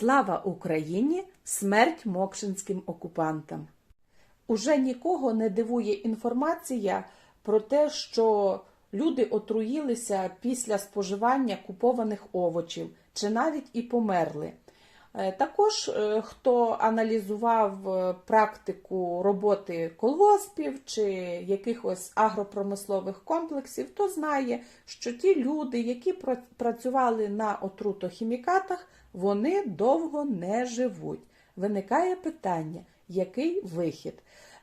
Слава Україні! Смерть мокшинським окупантам! Уже нікого не дивує інформація про те, що люди отруїлися після споживання купованих овочів чи навіть і померли. Е, Також е, хто аналізував е, практику роботи колгоспів чи якихось агропромислових комплексів, то знає, що ті люди, які працювали на отрутохімікатах, вони довго не живуть. Виникає питання, який вихід?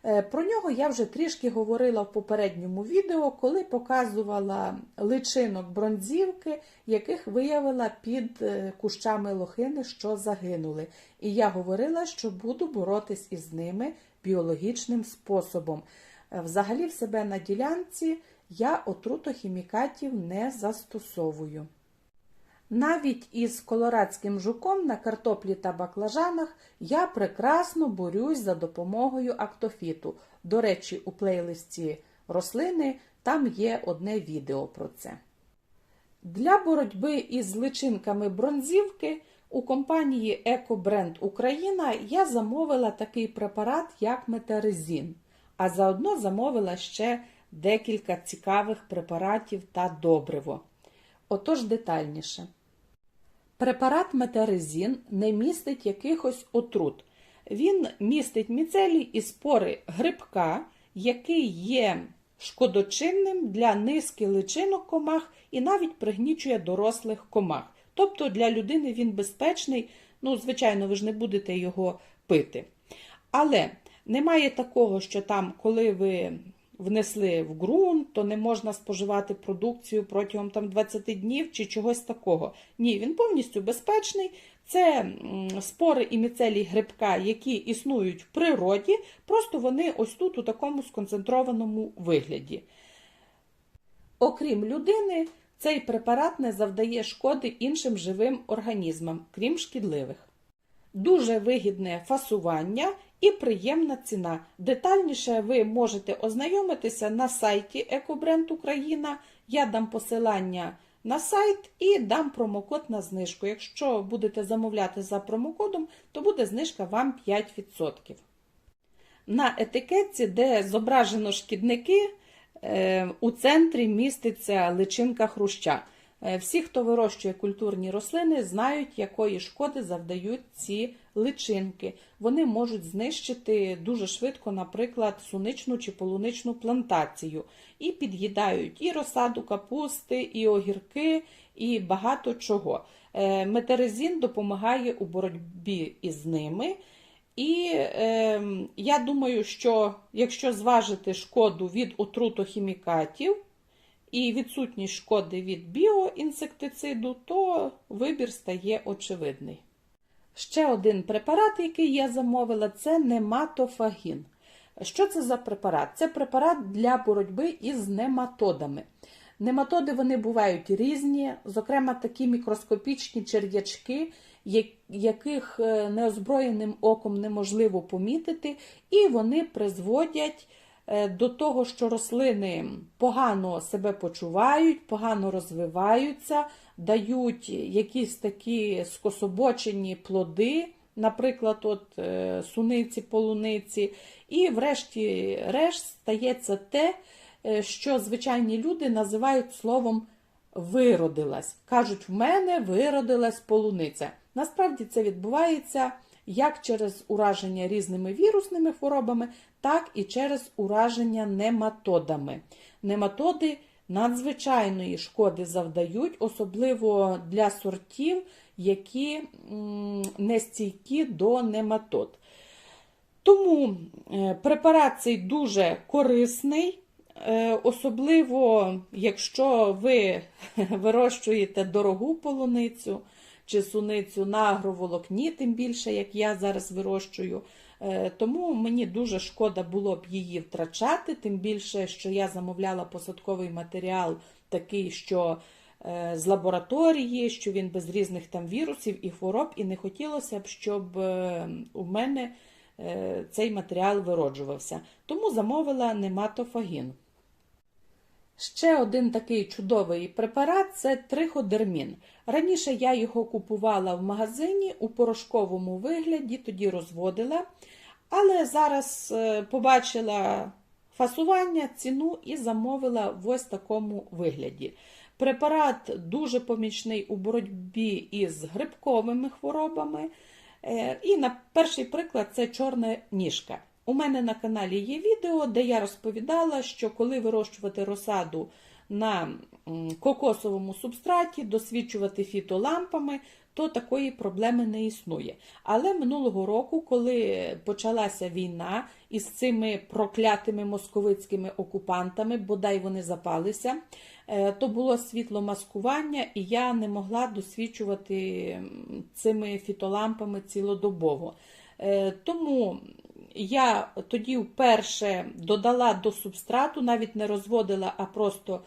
Е, Про нього я вже трішки говорила в попередньому відео, коли показувала личинок бронзівки, яких виявила під е, кущами лохини, що загинули. І я говорила, що буду боротись із ними біологічним способом. Е, Взагалі, в себе на ділянці я отрутохімікатів не застосовую. Навіть із колорадським жуком на картоплі та баклажанах я прекрасно борюсь за допомогою актофіту. До речі, у плейлисті рослини там є одне відео про це. Для боротьби із личинками бронзівки у компанії Екобренд Україна я замовила такий препарат, як метарезін, а заодно замовила ще декілька цікавих препаратів та добриво. Отож детальніше. Препарат метарезін не містить якихось отрут. Він містить міцелій і спори грибка, який є шкодочинним для низки личинок комах і навіть пригнічує дорослих комах. Тобто для людини він безпечний, ну, звичайно, ви ж не будете його пити. Але немає такого, що там, коли ви внесли в ґрунт, то не можна споживати продукцію протягом там 20 днів чи чогось такого. Ні, він повністю безпечний. Це спори і міцелій грибка, які існують в природі, просто вони ось тут у такому сконцентрованому вигляді. Окрім людини, цей препарат не завдає шкоди іншим живим організмам, крім шкідливих. Дуже вигідне фасування і приємна ціна. Детальніше ви можете ознайомитися на сайті Екобренд Україна. Я дам посилання на сайт і дам промокод на знижку. Якщо будете замовляти за промокодом, то буде знижка вам 5%. На етикетці, де зображено шкідники, е, у центрі міститься личинка хруща. Е, Всі, хто вирощує культурні рослини, знають, якої шкоди завдають ці личинки. Вони можуть знищити дуже швидко, наприклад, суничну чи полуничну плантацію, і під'їдають і розсаду капусти, і огірки, і багато чого. Е, Метерезін допомагає у боротьбі із ними. І е, я думаю, що якщо зважити шкоду від отрутохімікатів і відсутність шкоди від біоінсектициду, то вибір стає очевидний. Ще один препарат, який я замовила, це нематофагін. Що це за препарат? Це препарат для боротьби із нематодами. Нематоди вони бувають різні, зокрема такі мікроскопічні черв'ячки, яких е, неозброєним оком неможливо помітити, і вони призводять до того, що рослини погано себе почувають, погано розвиваються, дають якісь такі скособочені плоди, наприклад, от е, суниці, полуниці, і врешті-решт стається те, е, що звичайні люди називають словом виродилась. Кажуть, в мене виродилась полуниця. Насправді це відбувається як через ураження різними вірусними хворобами, так і через ураження нематодами. Нематоди надзвичайної шкоди завдають, особливо для сортів, які не стійкі до нематод. Тому е, препарат цей дуже корисний, е, особливо якщо ви вирощуєте дорогу полуницю чи суницю на агроволокні, тим більше, як я зараз вирощую. Е, Тому мені дуже шкода було б її втрачати, тим більше, що я замовляла посадковий матеріал такий, що е, з лабораторії, що він без різних там вірусів і хвороб, і не хотілося б, щоб е, у мене цей матеріал вироджувався. Тому замовила нематофагін. Ще один такий чудовий препарат це триходермін. Раніше я його купувала в магазині у порошковому вигляді, тоді розводила. Але зараз е, побачила фасування, ціну і замовила в ось такому вигляді. Препарат дуже помічний у боротьбі із грибковими хворобами. Е, І на перший приклад це чорна ніжка. У мене на каналі є відео, де я розповідала, що коли вирощувати розсаду на кокосовому субстраті, досвідчувати фітолампами, то такої проблеми не існує. Але минулого року, коли почалася війна із цими проклятими московицькими окупантами, бодай вони запалися, е, то було світломаскування, і я не могла досвідчувати цими фітолампами цілодобово. Е, Тому я тоді вперше додала до субстрату, навіть не розводила, а просто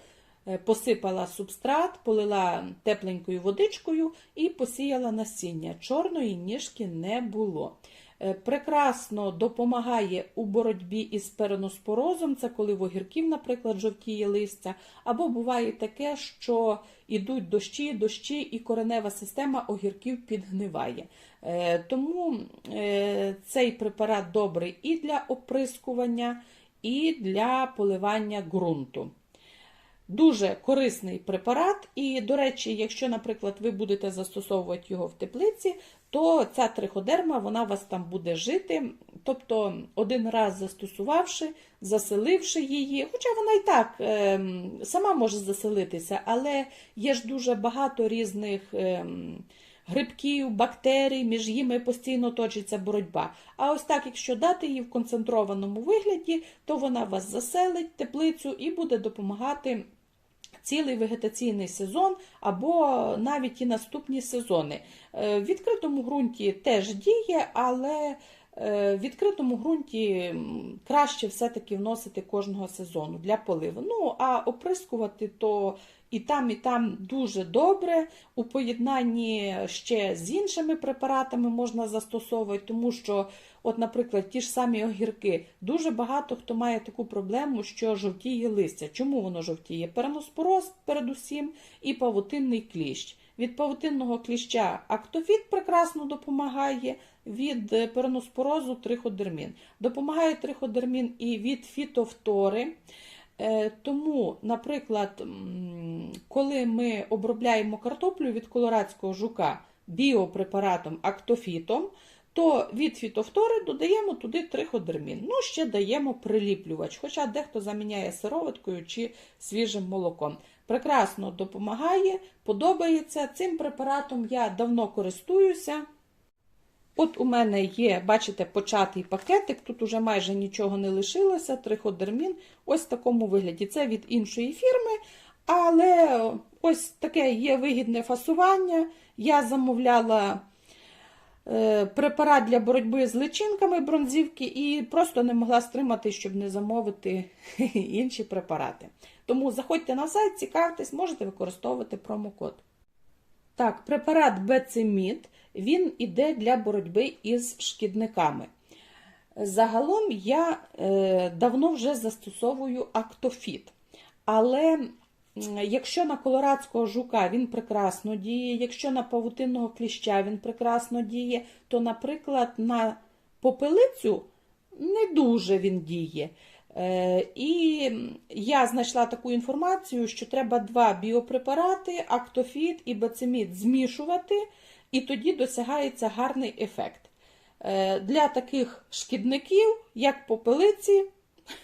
е, посипала субстрат, полила тепленькою водичкою і посіяла насіння. Чорної ніжки не було. Е, Прекрасно допомагає у боротьбі із переноспорозом, це коли в огірків, наприклад, жовтіє листя, або буває таке, що йдуть дощі, дощі, і коренева система огірків підгниває. Е, Тому е, цей препарат добрий і для оприскування, і для поливання ґрунту. Дуже корисний препарат, і, до речі, якщо, наприклад, ви будете застосовувати його в теплиці, то ця триходерма вона вас там буде жити. Тобто, один раз застосувавши, заселивши її, хоча вона і так е, сама може заселитися, але є ж дуже багато різних. Е, Грибків, бактерій, між ними постійно точиться боротьба. А ось так, якщо дати її в концентрованому вигляді, то вона вас заселить теплицю і буде допомагати цілий вегетаційний сезон або навіть і наступні сезони. Е, В відкритому ґрунті теж діє, але е, в відкритому ґрунті краще все-таки вносити кожного сезону для поливу. Ну, а оприскувати то і там, і там дуже добре. У поєднанні ще з іншими препаратами можна застосовувати, тому що, от, наприклад, ті ж самі огірки, дуже багато хто має таку проблему, що жовтіє листя. Чому воно жовтіє? Переноспороз передусім і павутинний кліщ. Від павутинного кліща актофіт прекрасно допомагає, від е, переноспорозу триходермін. Допомагає триходермін і від фітофтори. Е, Тому, наприклад, коли ми обробляємо картоплю від колорадського жука біопрепаратом актофітом, то від фітофтори додаємо туди триходермін. Ну, ще даємо приліплювач, хоча дехто заміняє сироваткою чи свіжим молоком. Прекрасно допомагає, подобається. Цим препаратом я давно користуюся. От у мене є, бачите, початий пакетик, тут уже майже нічого не лишилося, триходермін, ось в такому вигляді. Це від іншої фірми, але ось таке є вигідне фасування. Я замовляла е, препарат для боротьби з личинками бронзівки і просто не могла стримати, щоб не замовити інші препарати. Тому заходьте на сайт, цікавтесь, можете використовувати промокод. Так, препарат Бецемід, він іде для боротьби із шкідниками. Загалом я е, давно вже застосовую актофіт. Але якщо на колорадського жука він прекрасно діє, якщо на павутинного кліща він прекрасно діє, то, наприклад, на попелицю не дуже він діє. Е, І я знайшла таку інформацію, що треба два біопрепарати, актофіт і бацемід змішувати, і тоді досягається гарний ефект. Е, Для таких шкідників, як попелиці,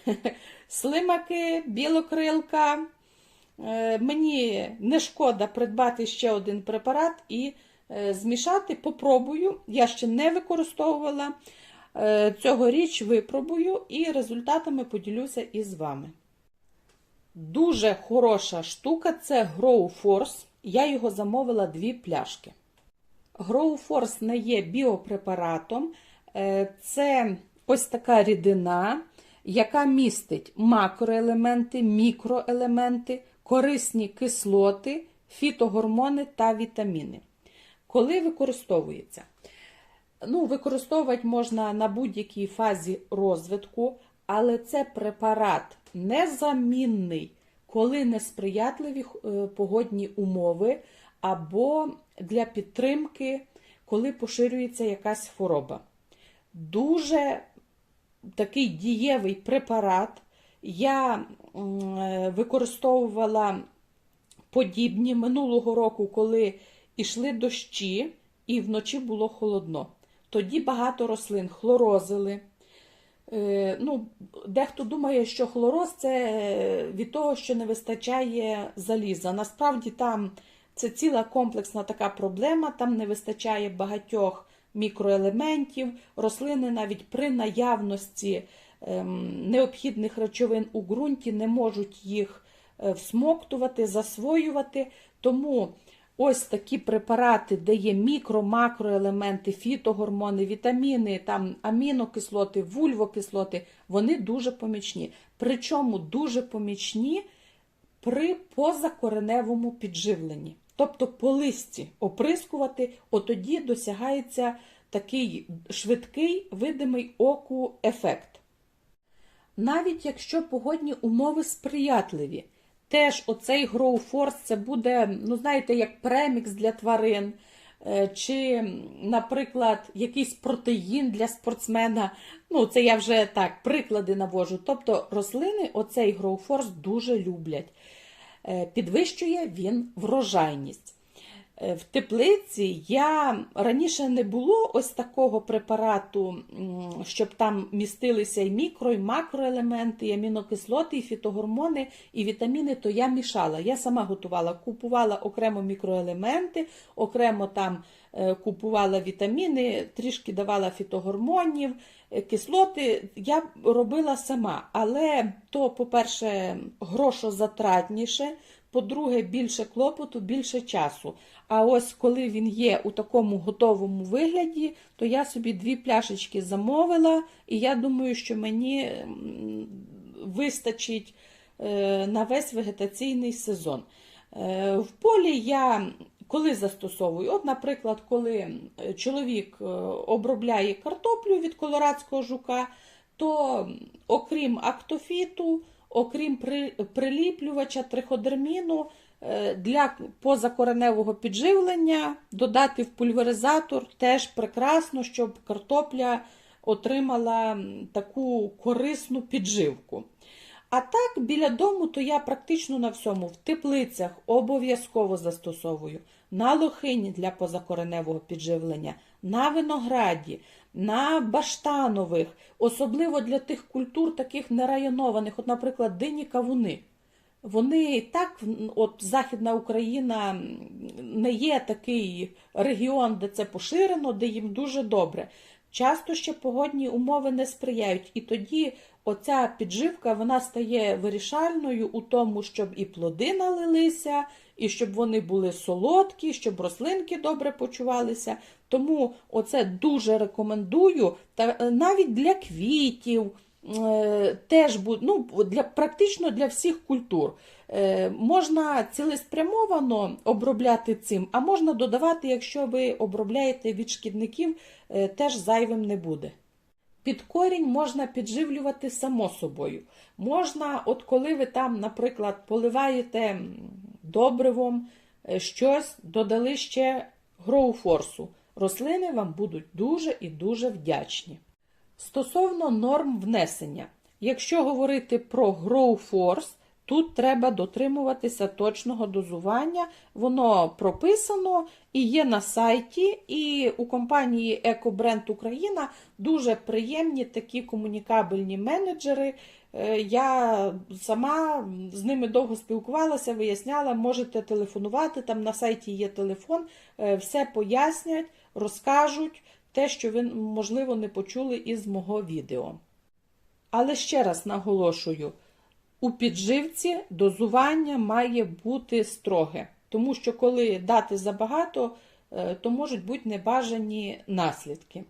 слимаки, білокрилка, е, мені не шкода придбати ще один препарат і змішати. Попробую. Я ще не використовувала. Е, Цьогоріч випробую і результатами поділюся із вами. Дуже хороша штука це Grow Force. Я його замовила дві пляшки. Grow Force не є біопрепаратом. Е, Це ось така рідина, яка містить макроелементи, мікроелементи, корисні кислоти, фітогормони та вітаміни. Коли використовується? Ну, використовувати можна на будь-якій фазі розвитку, але це препарат незамінний коли несприятливі е, погодні умови, або для підтримки, коли поширюється якась хвороба. Дуже такий дієвий препарат. Я е, використовувала подібні минулого року, коли йшли дощі і вночі було холодно. Тоді багато рослин хлорозили. Е, ну, дехто думає, що хлороз це від того, що не вистачає заліза. Насправді там це ціла комплексна така проблема, там не вистачає багатьох мікроелементів. Рослини навіть при наявності ем, необхідних речовин у ґрунті не можуть їх е, всмоктувати, засвоювати. Тому ось такі препарати, де є мікро, макроелементи, фітогормони, вітаміни, там амінокислоти, вульвокислоти, вони дуже помічні. Причому дуже помічні при позакореневому підживленні. Тобто по листі оприскувати, отоді досягається такий швидкий, видимий оку ефект. Навіть якщо погодні умови сприятливі, теж оцей Grow Force це буде, ну знаєте, як премікс для тварин, е, чи, наприклад, якийсь протеїн для спортсмена. Ну, це я вже так, приклади навожу. Тобто рослини оцей Grow Force дуже люблять. Е, Підвищує він врожайність. Е, В теплиці я раніше не було ось такого препарату, щоб там містилися і мікро, і макроелементи, і амінокислоти, і фітогормони, і вітаміни, то я мішала. Я сама готувала, купувала окремо мікроелементи, окремо там е, купувала вітаміни, трішки давала фітогормонів, е, кислоти. Я робила сама. Але то, по-перше, грошозатратніше. По-друге, більше клопоту, більше часу. А ось коли він є у такому готовому вигляді, то я собі дві пляшечки замовила, і я думаю, що мені вистачить е, на весь вегетаційний сезон. Е, В полі я коли застосовую, от, наприклад, коли чоловік е, обробляє картоплю від колорадського жука, то окрім актофіту, окрім при- приліплювача триходерміну, е, для позакореневого підживлення додати в пульверизатор теж прекрасно, щоб картопля отримала таку корисну підживку. А так, біля дому, то я практично на всьому в теплицях обов'язково застосовую на лохині для позакореневого підживлення, на винограді, на баштанових, особливо для тих культур, таких нерайонованих, от, наприклад, дині кавуни. Вони так, от Західна Україна не є такий регіон, де це поширено, де їм дуже добре. Часто ще погодні умови не сприяють, і тоді оця підживка вона стає вирішальною у тому, щоб і плоди налилися, і щоб вони були солодкі, щоб рослинки добре почувалися. Тому оце дуже рекомендую. Та е, навіть для квітів е, теж ну, для практично для всіх культур. Е, Можна цілеспрямовано обробляти цим, а можна додавати, якщо ви обробляєте від шкідників, теж зайвим не буде. Під корінь можна підживлювати само собою. Можна, от коли ви там, наприклад, поливаєте добривом е, щось, додали ще гроуфорсу. Рослини вам будуть дуже і дуже вдячні. Стосовно норм внесення, якщо говорити про гроуфорс, тут треба дотримуватися точного дозування. Воно прописано і є на сайті, і у компанії EcoBrand Україна дуже приємні такі комунікабельні менеджери. Е, Я сама з ними довго спілкувалася, виясняла, можете телефонувати, там на сайті є телефон, е, все пояснять, розкажуть те, що ви, можливо, не почули із мого відео. Але ще раз наголошую: у підживці дозування має бути строге, тому що коли дати забагато, е, то можуть бути небажані наслідки.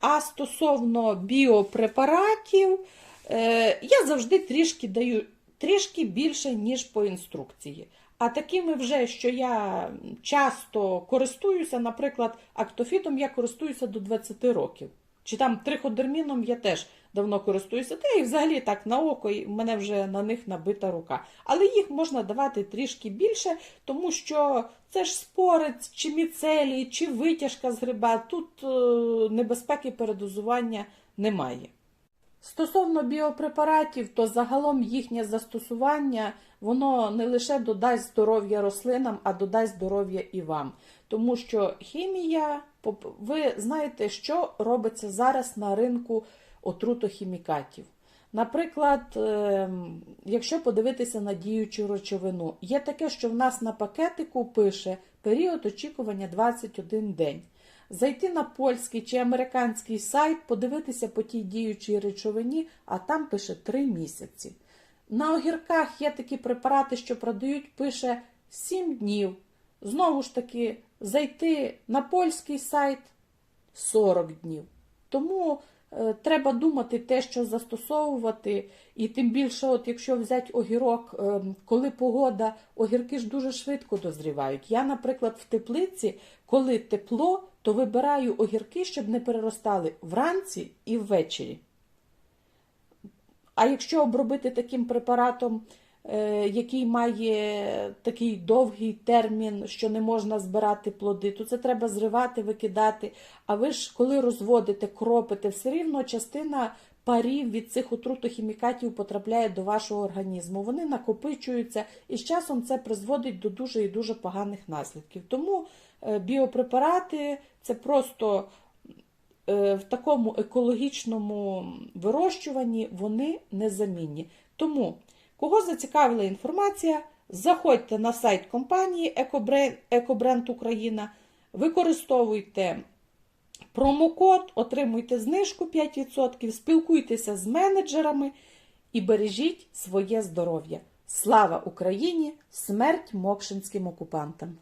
А стосовно біопрепаратів, е, я завжди трішки даю трішки більше, ніж по інструкції. А такими вже, що я часто користуюся, наприклад, актофітом я користуюся до 20 років. Чи там триходерміном я теж давно користуюся. Та і взагалі так на око, і в мене вже на них набита рука. Але їх можна давати трішки більше, тому що це ж спорець, чи міцелій, чи витяжка з гриба. Тут е, небезпеки передозування немає. Стосовно біопрепаратів, то загалом їхнє застосування воно не лише додасть здоров'я рослинам, а додасть здоров'я і вам. Тому що хімія, ви знаєте, що робиться зараз на ринку отрутохімікатів. Наприклад, ем, якщо подивитися на діючу речовину, є таке, що в нас на пакетику пише період очікування 21 день. Зайти на польський чи американський сайт, подивитися по тій діючій речовині, а там пише 3 місяці. На огірках є такі препарати, що продають, пише 7 днів. Знову ж таки, зайти на польський сайт 40 днів. Тому треба думати те, що застосовувати, і тим більше, от якщо взяти огірок, е, коли погода, огірки ж дуже швидко дозрівають. Я, наприклад, в теплиці, коли тепло, то вибираю огірки, щоб не переростали вранці і ввечері. А якщо обробити таким препаратом, е, який має такий довгий термін, що не можна збирати плоди, то це треба зривати, викидати. А ви ж, коли розводите, кропите, все рівно частина парів від цих отрутохімікатів потрапляє до вашого організму. Вони накопичуються, і з часом це призводить до дуже і дуже поганих наслідків. Тому е, біопрепарати це просто е, в такому екологічному вирощуванні вони незамінні. Тому, кого зацікавила інформація, заходьте на сайт компанії Екобренд, Україна, використовуйте промокод, отримуйте знижку 5%, спілкуйтеся з менеджерами і бережіть своє здоров'я. Слава Україні! Смерть мокшинським окупантам!